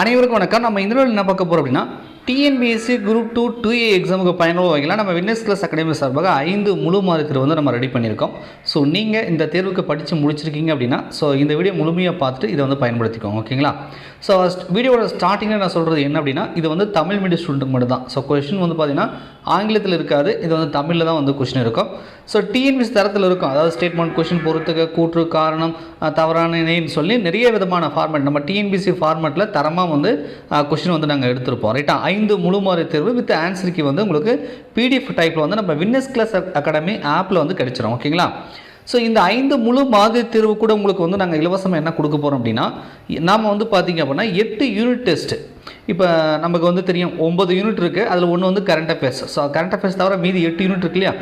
அனைவருக்கும் வணக்கம். நம்ம இந்த என்ன பார்க்க போகிறோம் அப்படின்னா TNPSC group two two A எக்ஸாமுக்கு பயனுள்ள வகையில் நம்ம வின்னர்ஸ் கிளாஸ் அகாடமி சார்பாக ஐந்து முழு மாதத்தில் வந்து நம்ம ரெடி பண்ணியிருக்கோம். ஸோ நீங்கள் இந்த தேர்வுக்கு படித்து முடிச்சிருக்கீங்க அப்படின்னா ஸோ இந்த வீடியோ முழுமையாக பார்த்துட்டு இதை வந்து பயன்படுத்திக்கோங்க ஓகேங்களா ஸோ வீடியோட ஸ்டார்டிங்கில் நான் சொல்கிறது என்ன அப்படின்னா இது வந்து தமிழ் மீடியம் ஸ்டூடெண்ட்டுக்கு மட்டும் தான் ஸோ கொஷின் வந்து பார்த்தீங்கன்னா ஆங்கிலத்தில் இருக்காது இது வந்து தமிழில் தான் வந்து கொஷின் இருக்கும். ஸோ டிஎன்பிஎஸ் தரத்தில் இருக்கும். அதாவது ஸ்டேட்மெண்ட் கொஷின் பொறுத்துக்க கூற்று காரணம் தவறான இணைன்னு சொல்லி நிறைய விதமான ஃபார்மேட் நம்ம டிஎன்பிசி ஃபார்மேட்டில் தரமாக வந்து கொஷின் வந்து நாங்கள் எடுத்திருப்போம் ரைட்டா ஐந்து முழுமாறு தேர்வு வித் ஆன்சருக்கு வந்து உங்களுக்கு பிடிஎஃப் டைப்பில் வந்து நம்ம வின்னஸ் கிளாஸ் அகாடமி ஆப்பில் வந்து கிடைச்சிடும் ஓகேங்களா? ஸோ இந்த ஐந்து முழு மாதிரி தேர்வு கூட உங்களுக்கு வந்து நாங்கள் இலவசமாக என்ன கொடுக்க போகிறோம் அப்படின்னா நாம் வந்து பார்த்தீங்க அப்படின்னா எட்டு யூனிட் டெஸ்ட்டு இப்போ நமக்கு வந்து தெரியும் ஒம்பது யூனிட் இருக்குது அதில் ஒன்று வந்து current affairs so current affairs தவிர மீதி எட்டு யூனிட் இருக்கு இல்லையா?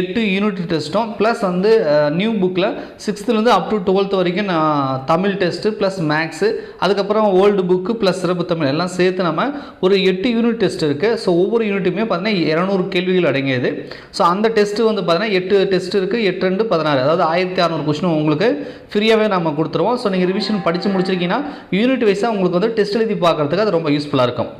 எட்டு யூனிட் டெஸ்ட்டும் ப்ளஸ் வந்து நியூ புக்கில் சிக்ஸ்த்துலேருந்து அப் டு டுவெல்த் வரைக்கும் நான் தமிழ் டெஸ்ட்டு ப்ளஸ் மேக்ஸு அதுக்கப்புறம் ஓல்டு புக்கு ப்ளஸ் சிறப்பு தமிழ் எல்லாம் சேர்த்து நம்ம ஒரு எட்டு யூனிட் டெஸ்ட் இருக்குது ஸோ ஒவ்வொரு யூனிட்டுமே பார்த்தீங்கன்னா இரநூறு கேள்விகள் அடங்கியது ஸோ அந்த டெஸ்ட்டு வந்து பார்த்தீங்கன்னா எட்டு டெஸ்ட் இருக்குது எட்டு ரெண்டு பதினாறு. அதாவது ஆயிரத்தி அறநூறு கொஸ்டின் உங்களுக்கு ஃப்ரீயாகவே நம்ம கொடுத்துருவோம். ஸோ நீங்கள் ரிவிஷன் படித்து முடிச்சிருக்கீங்கன்னா யூனிட் வைஸாக உங்களுக்கு வந்து டெஸ்ட் எழுதி பார்க்குறதுக்கு அது ரொம்ப யூஸ்ஃபுல்லாக இருக்கும்.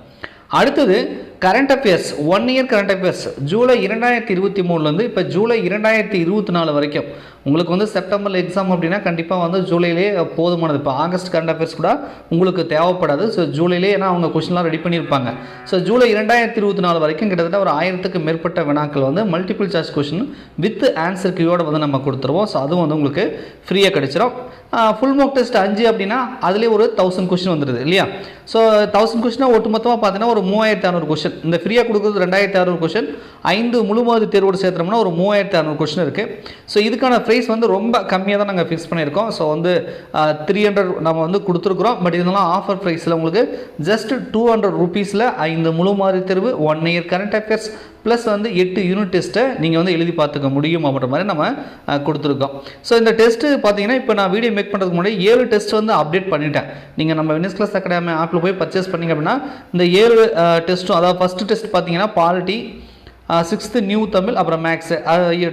அடுத்தது current affairs one year current affairs July இரண்டாயிரத்தி இருபத்தி மூணுலேருந்து இப்போ ஜூலை இரண்டாயிரத்தி இருபத்தி நாலு வரைக்கும். உங்களுக்கு வந்து செப்டம்பரில் எக்ஸாம் அப்படின்னா கண்டிப்பாக வந்து ஜூலையிலே போதுமானது. இப்போ ஆகஸ்ட் கரண்ட் அஃபேர்ஸ் கூட உங்களுக்கு தேவைப்படாது. ஸோ ஜூலையிலே ஏன்னா அவங்க கொஷின்லாம் ரெடி பண்ணியிருப்பாங்க. ஸோ ஜூலை இரண்டாயிரத்தி இருபத்தி நாலு வரைக்கும் கிட்டத்தட்ட ஒரு ஆயிரத்துக்கு மேற்பட்ட வினாக்கள் வந்து multiple choice question with answer கீயோட வந்து நம்ம கொடுத்துருவோம். ஸோ அதுவும் வந்து உங்களுக்கு ஃப்ரீயாக கிடைச்சிரும். ஃபுல் மார்க் டெஸ்ட் அஞ்சு அப்படின்னா அதுலேயே ஒரு தௌசண்ட் கொஷின் வந்துடுது இல்லையா? ஸோ தௌசண்ட் கொஷினாக ஒட்டுமொத்தமாக பார்த்தீங்கன்னா ஒரு மூவாயிரத்தி அறநூறு கொஷின் இந்த ஃப்ரீயாக கொடுக்குறது ரெண்டாயிரத்தி அறநூறு கொஷின் ஐந்து முழுமாவது தேர்வோடு சேர்த்தோம்னா ஒரு மூவாயிரத்தி அறநூறு கொஷின் இருக்குது ஸோ இதுக்கான ப்ரைஸ் வந்து ரொம்ப கம்மியாக தான் நாங்கள் ஃபிக்ஸ் பண்ணியிருக்கோம். ஸோ வந்து த்ரீ ஹண்ட்ரட் நம்ம வந்து கொடுத்துருக்குறோம். பட் இதெல்லாம் ஆஃபர் ப்ரைஸில் உங்களுக்கு ஜஸ்ட் டூ ஹண்ட்ரட் ருபீஸில் ஐந்து முழுமாறு தேர்வு one year current affairs plus வந்து எட்டு யூனிட் டெஸ்ட்டை நீங்கள் வந்து எழுதி பார்த்துக்க முடியும் அப்படின்ற மாதிரி நம்ம கொடுத்துருக்கோம். ஸோ இந்த டெஸ்ட்டு பார்த்தீங்கன்னா இப்போ நான் வீடியோ மேக் பண்ணுறதுக்கு முன்னாடி ஏழு டெஸ்ட் வந்து அப்டேட் பண்ணிட்டேன். நீங்கள் நம்ம வினஸ் கிளாஸ் அகாடமி ஆப்பில் போய் பர்ச்சேஸ் பண்ணீங்க அப்படின்னா இந்த ஏழு டெஸ்ட்டும் அதாவது ஃபஸ்ட்டு டெஸ்ட் பார்த்தீங்கன்னா பாலிட்டி சிக்ஸ்த்து நியூ தமிழ் அப்புறம் மேக்ஸு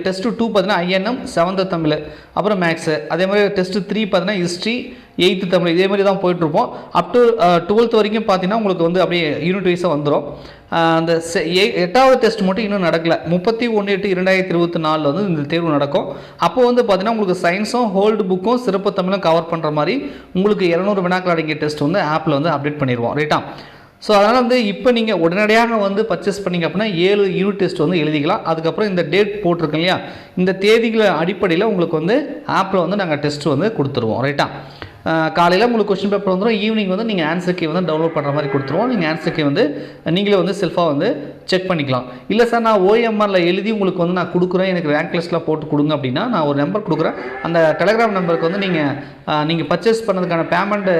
டெஸ்ட்டு டூ பார்த்தீங்கன்னா ஐஎன்எம் செவன்த்து தமிழ் அப்புறம் மேக்ஸு அதே மாதிரி டெஸ்ட்டு த்ரீ பார்த்தீங்கன்னா ஹிஸ்ட்ரி எயித்து தமிழ். இதே மாதிரி தான் போயிட்டுருப்போம். அப் டு டுவெல்த் வரைக்கும் பார்த்தீங்கன்னா உங்களுக்கு வந்து அப்படியே யூனிட் வைஸாக வந்துடும் அந்த செ- எ- எட்டாவது டெஸ்ட் மட்டும் இன்னும் நடக்கலை. முப்பத்தி ஒன்று எட்டு இரண்டாயிரத்தி இருபத்தி நாலில் வந்து இந்த தேர்வு நடக்கும். அப்போ வந்து பார்த்தீங்கன்னா உங்களுக்கு சயின்ஸும் ஹோல்டு புக்கும் சிறப்பு தமிழும் கவர் பண்ணுற மாதிரி உங்களுக்கு இரநூறு வினாக்கள் அடங்கிய டெஸ்ட் வந்து ஆப்பில் வந்து அப்டேட் பண்ணிடுவோம். ரைட்டா ஸோ அதனால் வந்து இப்போ நீங்கள் உடனடியாக வந்து பர்ச்சேஸ் பண்ணீங்க அப்படின்னா ஏழு யூனிட் டெஸ்ட் வந்து எழுதிக்கலாம். அதுக்கப்புறம் இந்த டேட் போட்டிருக்கோம் இல்லையா? இந்த தேதிகளை அடிப்படையில் உங்களுக்கு வந்து ஆப்பில் வந்து நாங்கள் டெஸ்ட் வந்து கொடுத்துருவோம். ரைட்டா காலையில் உங்களுக்கு கொஸ்டின் பேப்பர் வந்துடும் ஈவினிங் வந்து நீங்கள் ஆன்சர் கீ வந்து டவுன்லோட் பண்ணுற மாதிரி கொடுத்துருவோம். நீங்கள் ஆன்சர் கீ வந்து நீங்களே வந்து செல்ஃபாக வந்து செக் பண்ணிக்கலாம். இல்லை சார் நான் ஓஎம்ஆரில் எழுதி உங்களுக்கு வந்து நான் கொடுக்குறேன். எனக்கு ரேங்க் லிஸ்ட்டில் போட்டு கொடுங்க அப்படின்னா நான் ஒரு நம்பர் கொடுக்குறேன். அந்த டெலிகிராம் நம்பருக்கு வந்து நீங்கள் நீங்கள் பர்ச்சேஸ் பண்ணதுக்கான பேமெண்ட்டு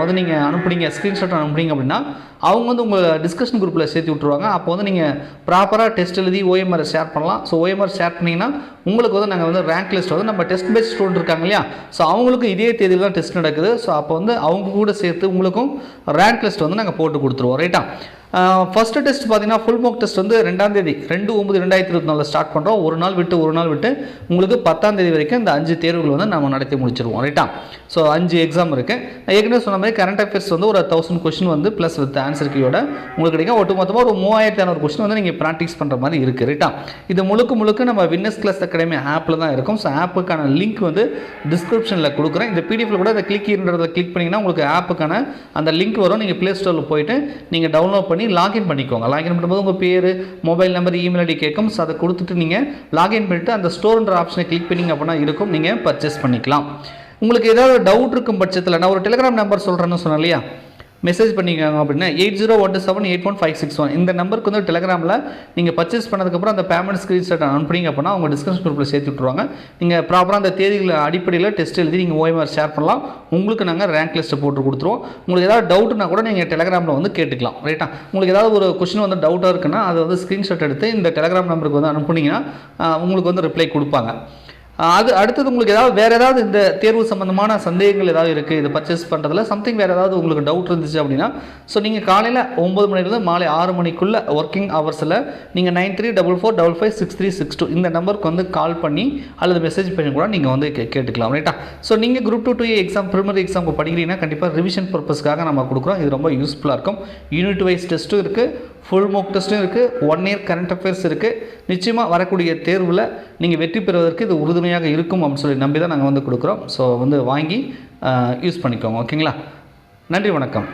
வந்து நீங்கள் அனுப்புனீங்க ஸ்க்ரீன்ஷாட் அனுப்புனீங்க அப்படின்னா அவங்க வந்து உங்கள் டிஸ்கஷன் குரூப்பில் சேர்த்து விட்ருவாங்க அப்போ வந்து நீங்கள் ப்ராப்பராக டெஸ்ட் எழுதி ஓஎம்ஆர் ஷேர் பண்ணலாம். ஸோ ஓஎம்ஆர் ஷேர் பண்ணிங்கன்னா உங்களுக்கு வந்து நாங்கள் வந்து ரேங்க் லிஸ்ட் வந்து நம்ம டெஸ்ட் பேஸ்ட் ஸ்டூடெண்ட் இருக்காங்க இல்லையா? ஸோ அவங்களுக்கு இதே தேதியில் தான் டெஸ்ட் நடக்குது. ஸோ அப்போ வந்து அவங்க கூட சேர்த்து உங்களுக்கும் ரேங்க் லிஸ்ட் வந்து நாங்கள் போட்டு கொடுத்துருவோம். ரைட்டா ஃபஸ்ட்டு டெஸ்ட் பார்த்தீங்கன்னா ஃபுல் மார்க் டெஸ்ட் வந்து ரெண்டாம் தேதி ரெண்டு ஒம்பது ரெண்டாயிரத்தி இருபத்தி நாலில் ஸ்டார்ட் பண்ணுறோம் ஒரு நாள் விட்டு ஒரு நாள் விட்டு உங்களுக்கு பத்தாம் தேதி வரைக்கும் இந்த அஞ்சு தேர்வுகள் வந்து நம்ம நடத்தி முடிச்சிருவோம் ரைட்டா ஸோ அஞ்சு எக்ஸாம் இருக்குது ஏற்கனவே சொன்ன மாதிரி கரண்ட் அஃபேர்ஸ் வந்து ஒரு தௌசண்ட் கொஸ்டின் வந்து ப்ளஸ் வித் ஆன்சர் கீயோட உங்களுக்கு கிடைக்கும். ஒட்டுமொத்தமாக ஒரு மூவாயிரத்தி ஐநூறு கொஸ்டின் வந்து நீங்கள் ப்ராக்டிஸ் பண்ணுற மாதிரி இருக்குது ரைட்டா இது முழுக்க முழுக்க நம்ம வின்னஸ் கிளாஸ் அகாடமி ஆப்பில் தான் இருக்கும். ஸோ ஆப்புக்கான லிங்க் வந்து டிஸ்கிரிப்ஷனில் கொடுக்குறேன். இந்த பிடிஎஃப்ல கூட அதை கிளிக்ன்றதை கிளிக் பண்ணிங்கன்னா உங்களுக்கு ஆப்புக்கான அந்த லிங்க் வரும். நீங்கள் ப்ளே ஸ்டோரில் போயிட்டு நீங்கள் டவுன்லோட் பண்ணி லாகின் பண்ணிக்கோங்க. லாகின் பண்ணும்போது உங்கள் பேர் மொபைல் நம்பர் இமெயில் ஐடி கேட்கும். ஸோ அதை கொடுத்துட்டு நீங்கள் லாகின் பண்ணிட்டு அந்த ஸ்டோர்ன்ற ஆப்ஷனை கிளிக் பண்ணிங்க அப்படின்னா இருக்கும். நீங்கள் பர்ச்சேஸ் பண்ணிக்கலாம். உங்களுக்கு ஏதாவது டவுட் இருக்கும் பட்சத்தில் நான் ஒரு டெலிகிராம் நம்பர் சொல்கிறேன்னு சொன்னேன் இல்லையா? மெசேஜ் பண்ணிக்கோங்க அப்படின்னா eight zero one seven eight one five six one இந்த நம்பருக்கு வந்து டெலிகிராமில் நீங்கள் பர்ச்சேஸ் பண்ணதுக்கப்புறம் அந்த பேமெண்ட் ஸ்க்ரீன்ஷாட் அனுப்புனீங்க அப்படின்னா அவங்க டிஸ்கஷன் குரூப்பில் சேர்த்து விட்ருவாங்க நீங்கள் ப்ராப்பராக அந்த தேதிகள் அடிப்படையில் டெஸ்ட் எழுதி நீங்கள் ஓஎம்ஆர் ஷேர் பண்ணலாம். உங்களுக்கு நாங்கள் ரேங்க் லிஸ்ட்டை போட்டு கொடுத்துருவோம். உங்களுக்கு ஏதாவது டவுட்னா கூட நீங்கள் டெலிகிராமில் வந்து கேட்டுக்கலாம். ரைட்டா உங்களுக்கு ஏதாவது ஒரு கொஷின் வந்து டவுட்டாக இருக்குன்னா அதை வந்து ஸ்க்ரீன்ஷாட் எடுத்து இந்த டெலிகிராம் நம்பருக்கு வந்து அனுப்புனீங்கன்னா உங்களுக்கு வந்து ரிப்ளை கொடுப்பாங்க. அது அடுத்தது உங்களுக்கு ஏதாவது வேறு ஏதாவது இந்த தேர்வு சம்மந்தமான சந்தேகங்கள் ஏதாவது இருக்குது இது பர்ச்சேஸ் பண்ணுறதுல சம்திங் வேறு ஏதாவது உங்களுக்கு டவுட் இருந்துச்சு அப்படின்னா ஸோ நீங்கள் காலையில் ஒம்பது மணிலேருந்து மாலை ஆறு மணிக்குள்ளே ஒர்க்கிங் ஹவர்ஸில் நீங்கள் nine three double four double five six three six two இந்த நம்பருக்கு வந்து கால் பண்ணி அல்லது மெசேஜ் பண்ணி கூட நீங்கள் வந்து கே கேட்டுக்கலாம் ரைட்டா ஸோ நீங்கள் group two two exam primary exam படிக்கிறீங்கன்னா கண்டிப்பாக ரிவிஷன் பர்பஸ்க்காக நம்ம கொடுக்குறோம். இது ரொம்ப யூஸ்ஃபுல்லாக இருக்கும். யூனிட் வைஸ் டெஸ்ட்டும் இருக்குது ஃபுல் மோக் டெஸ்ட்டும் இருக்குது ஒன் இயர் கரண்ட் அஃபேர்ஸ் இருக்குது நிச்சயமாக வரக்கூடிய தேர்வில் நீங்கள் வெற்றி பெறுவதற்கு இது உறுதுணையாக இருக்கும் அப்படின்னு சொல்லி நம்பி தான் நாங்கள் வந்து கொடுக்குறோம். ஸோ வந்து வாங்கி யூஸ் பண்ணிக்கோங்க. ஓகேங்களா நன்றி வணக்கம்.